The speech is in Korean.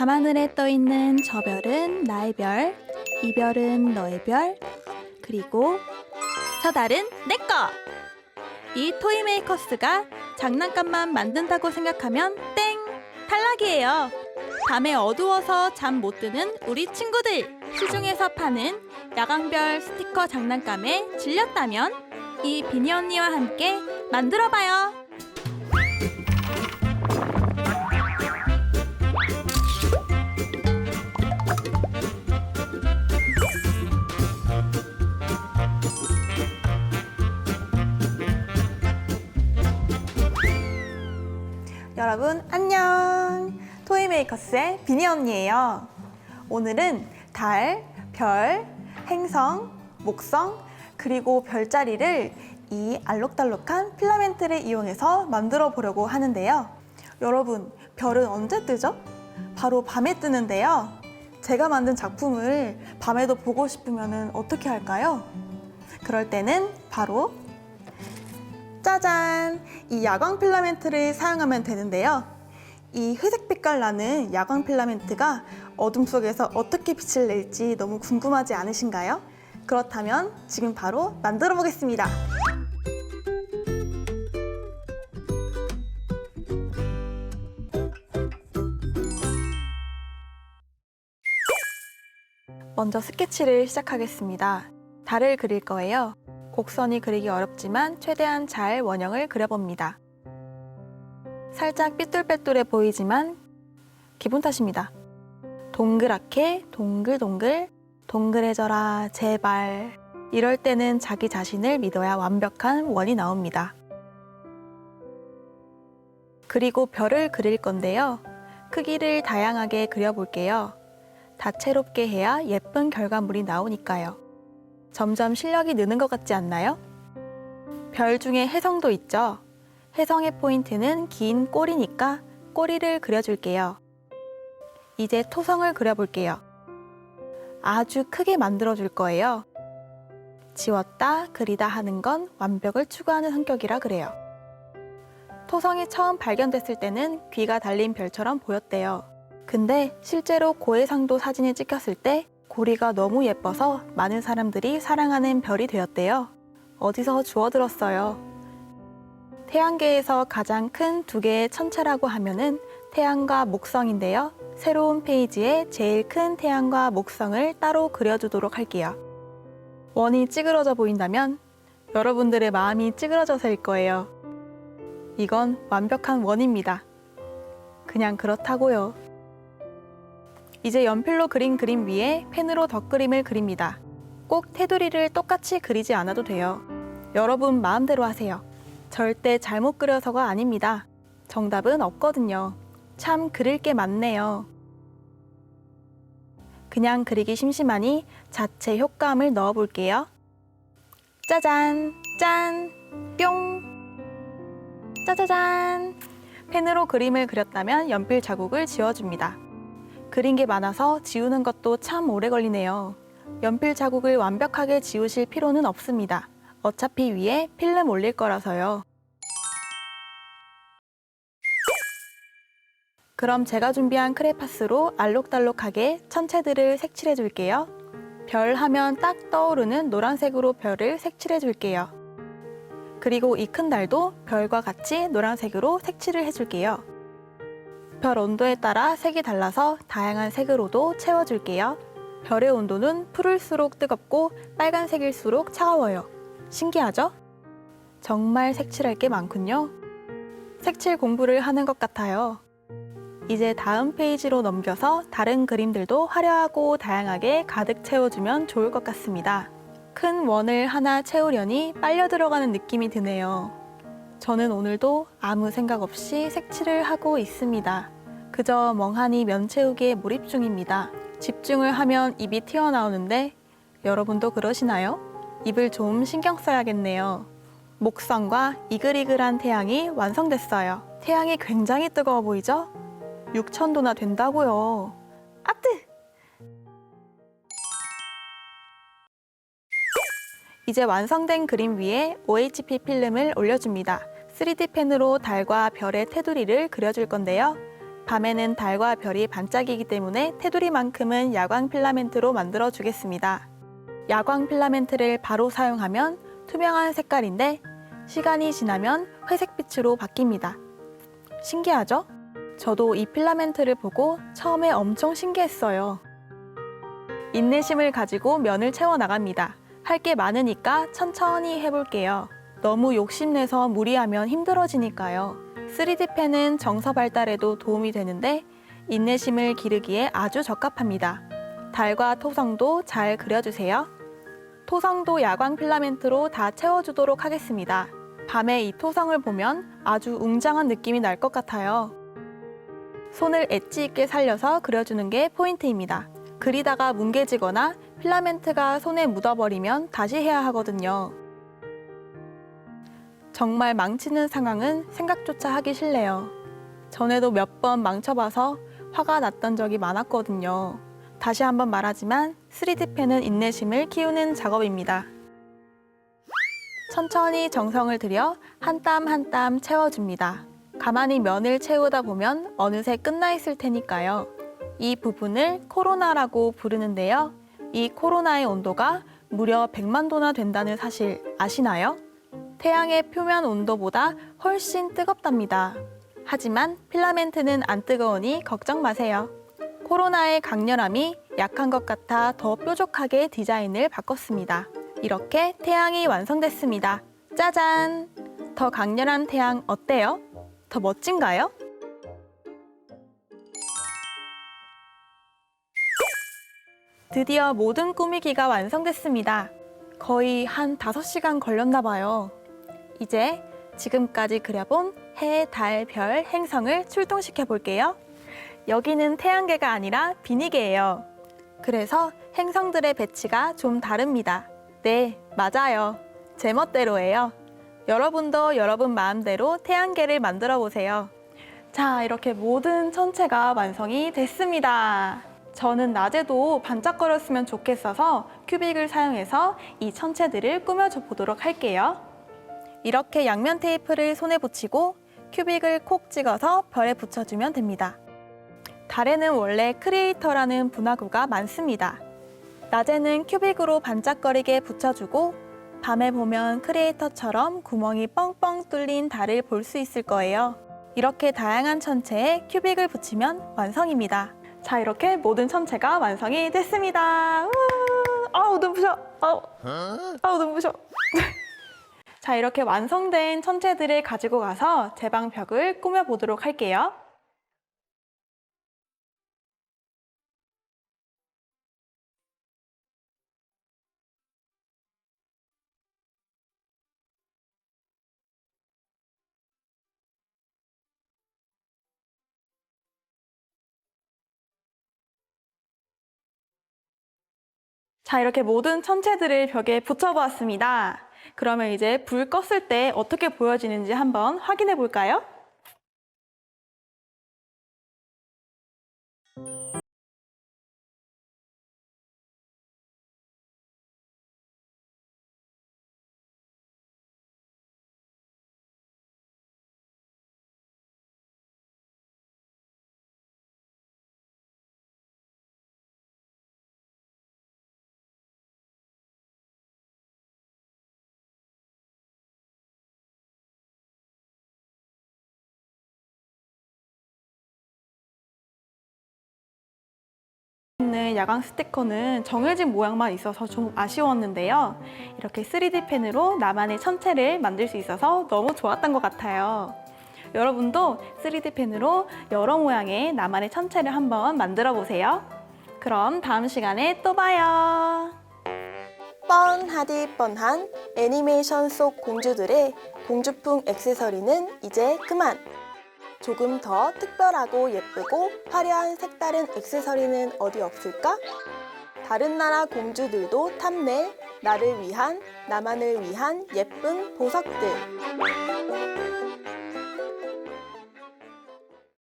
밤하늘에 떠 있는 저 별은 나의 별, 이 별은 너의 별, 그리고 저 달은 내 거. 이 토이 메이커스가 장난감만 만든다고 생각하면 땡! 탈락이에요. 밤에 어두워서 잠 못 드는 우리 친구들. 시중에서 파는 야광별 스티커 장난감에 질렸다면 이 비니 언니와 함께 만들어봐요. 토이메이커스의 비니 언니예요 오늘은 달, 별, 행성, 목성 그리고 별자리를 이 알록달록한 필라멘트를 이용해서 만들어 보려고 하는데요 여러분 별은 언제 뜨죠? 바로 밤에 뜨는데요 제가 만든 작품을 밤에도 보고 싶으면 어떻게 할까요? 그럴 때는 바로 짜잔! 이 야광 필라멘트를 사용하면 되는데요. 이 회색 빛깔 나는 야광 필라멘트가 어둠 속에서 어떻게 빛을 낼지 너무 궁금하지 않으신가요? 그렇다면 지금 바로 만들어 보겠습니다. 먼저 스케치를 시작하겠습니다. 달을 그릴 거예요. 곡선이 그리기 어렵지만 최대한 잘 원형을 그려봅니다. 살짝 삐뚤빼뚤해 보이지만 기분 탓입니다. 동그랗게 동글동글 동글해져라 제발 이럴 때는 자기 자신을 믿어야 완벽한 원이 나옵니다. 그리고 별을 그릴 건데요. 크기를 다양하게 그려볼게요. 다채롭게 해야 예쁜 결과물이 나오니까요. 점점 실력이 느는 것 같지 않나요? 별 중에 혜성도 있죠. 혜성의 포인트는 긴 꼬리니까 꼬리를 그려줄게요. 이제 토성을 그려볼게요. 아주 크게 만들어줄 거예요. 지웠다, 그리다 하는 건 완벽을 추구하는 성격이라 그래요. 토성이 처음 발견됐을 때는 귀가 달린 별처럼 보였대요. 근데 실제로 고해상도 사진을 찍혔을 때 고리가 너무 예뻐서 많은 사람들이 사랑하는 별이 되었대요. 어디서 주워 들었어요. 태양계에서 가장 큰 두 개의 천체라고 하면은 태양과 목성인데요. 새로운 페이지에 제일 큰 태양과 목성을 따로 그려두도록 할게요. 원이 찌그러져 보인다면 여러분들의 마음이 찌그러져서일 거예요. 이건 완벽한 원입니다. 그냥 그렇다고요. 이제 연필로 그린 그림 위에 펜으로 덧그림을 그립니다. 꼭 테두리를 똑같이 그리지 않아도 돼요. 여러분 마음대로 하세요. 절대 잘못 그려서가 아닙니다. 정답은 없거든요. 참 그릴 게 많네요. 그냥 그리기 심심하니 자체 효과음을 넣어 볼게요. 짜잔, 짠, 뿅. 짜자잔. 펜으로 그림을 그렸다면 연필 자국을 지워줍니다. 그린 게 많아서 지우는 것도 참 오래 걸리네요. 연필 자국을 완벽하게 지우실 필요는 없습니다. 어차피 위에 필름 올릴 거라서요. 그럼 제가 준비한 크레파스로 알록달록하게 천체들을 색칠해 줄게요. 별 하면 딱 떠오르는 노란색으로 별을 색칠해 줄게요. 그리고 이 큰 달도 별과 같이 노란색으로 색칠을 해줄게요. 별 온도에 따라 색이 달라서 다양한 색으로도 채워줄게요. 별의 온도는 푸를수록 뜨겁고 빨간색일수록 차가워요. 신기하죠? 정말 색칠할 게 많군요. 색칠 공부를 하는 것 같아요. 이제 다음 페이지로 넘겨서 다른 그림들도 화려하고 다양하게 가득 채워주면 좋을 것 같습니다. 큰 원을 하나 채우려니 빨려 들어가는 느낌이 드네요. 저는 오늘도 아무 생각 없이 색칠을 하고 있습니다. 그저 멍하니 면 채우기에 몰입 중입니다. 집중을 하면 입이 튀어나오는데 여러분도 그러시나요? 입을 좀 신경 써야겠네요. 목성과 이글이글한 태양이 완성됐어요. 태양이 굉장히 뜨거워 보이죠? 6천도나 된다고요. 아뜨! 이제 완성된 그림 위에 OHP 필름을 올려줍니다. 3D 펜으로 달과 별의 테두리를 그려줄 건데요. 밤에는 달과 별이 반짝이기 때문에 테두리만큼은 야광 필라멘트로 만들어 주겠습니다. 야광 필라멘트를 바로 사용하면 투명한 색깔인데 시간이 지나면 회색빛으로 바뀝니다. 신기하죠? 저도 이 필라멘트를 보고 처음에 엄청 신기했어요. 인내심을 가지고 면을 채워 나갑니다. 할 게 많으니까 천천히 해볼게요. 너무 욕심내서 무리하면 힘들어지니까요. 3D 펜은 정서 발달에도 도움이 되는데 인내심을 기르기에 아주 적합합니다. 달과 토성도 잘 그려주세요. 토성도 야광 필라멘트로 다 채워주도록 하겠습니다. 밤에 이 토성을 보면 아주 웅장한 느낌이 날 것 같아요. 손을 엣지 있게 살려서 그려주는 게 포인트입니다. 그리다가 뭉개지거나 필라멘트가 손에 묻어버리면 다시 해야 하거든요. 정말 망치는 상황은 생각조차 하기 싫네요. 전에도 몇 번 망쳐봐서 화가 났던 적이 많았거든요. 다시 한번 말하지만 3D 펜은 인내심을 키우는 작업입니다. 천천히 정성을 들여 한 땀 한 땀 채워줍니다. 가만히 면을 채우다 보면 어느새 끝나 있을 테니까요. 이 부분을 코로나라고 부르는데요. 이 코로나의 온도가 무려 100만 도나 된다는 사실 아시나요? 태양의 표면 온도보다 훨씬 뜨겁답니다. 하지만 필라멘트는 안 뜨거우니 걱정 마세요. 코로나의 강렬함이 약한 것 같아 더 뾰족하게 디자인을 바꿨습니다. 이렇게 태양이 완성됐습니다. 짜잔! 더 강렬한 태양 어때요? 더 멋진가요? 드디어 모든 꾸미기가 완성됐습니다. 거의 한 5시간 걸렸나 봐요. 이제 지금까지 그려본 해, 달, 별, 행성을 출동시켜 볼게요. 여기는 태양계가 아니라 비니계예요. 그래서 행성들의 배치가 좀 다릅니다. 네, 맞아요. 제 멋대로예요. 여러분도 여러분 마음대로 태양계를 만들어 보세요. 자, 이렇게 모든 천체가 완성이 됐습니다. 저는 낮에도 반짝거렸으면 좋겠어서 큐빅을 사용해서 이 천체들을 꾸며줘 보도록 할게요. 이렇게 양면 테이프를 손에 붙이고 큐빅을 콕 찍어서 별에 붙여주면 됩니다. 달에는 원래 크리에이터라는 분화구가 많습니다. 낮에는 큐빅으로 반짝거리게 붙여주고 밤에 보면 크리에이터처럼 구멍이 뻥뻥 뚫린 달을 볼 수 있을 거예요. 이렇게 다양한 천체에 큐빅을 붙이면 완성입니다. 자, 이렇게 모든 천체가 완성이 됐습니다. 우! 아우, 눈부셔. 아우, 눈부셔. 자, 이렇게 완성된 천체들을 가지고 가서 제 방 벽을 꾸며보도록 할게요. 자, 이렇게 모든 천체들을 벽에 붙여보았습니다. 그러면 이제 불 껐을 때 어떻게 보여지는지 한번 확인해 볼까요? 있는 야광 스티커는 정해진 모양만 있어서 좀 아쉬웠는데요. 이렇게 3D 펜으로 나만의 천체를 만들 수 있어서 너무 좋았던 것 같아요. 여러분도 3D 펜으로 여러 모양의 나만의 천체를 한번 만들어 보세요. 그럼 다음 시간에 또 봐요. 뻔하디 뻔한 애니메이션 속 공주들의 공주풍 액세서리는 이제 그만! 조금 더 특별하고 예쁘고 화려한 색다른 액세서리는 어디 없을까? 다른 나라 공주들도 탐낼 나를 위한, 나만을 위한 예쁜 보석들.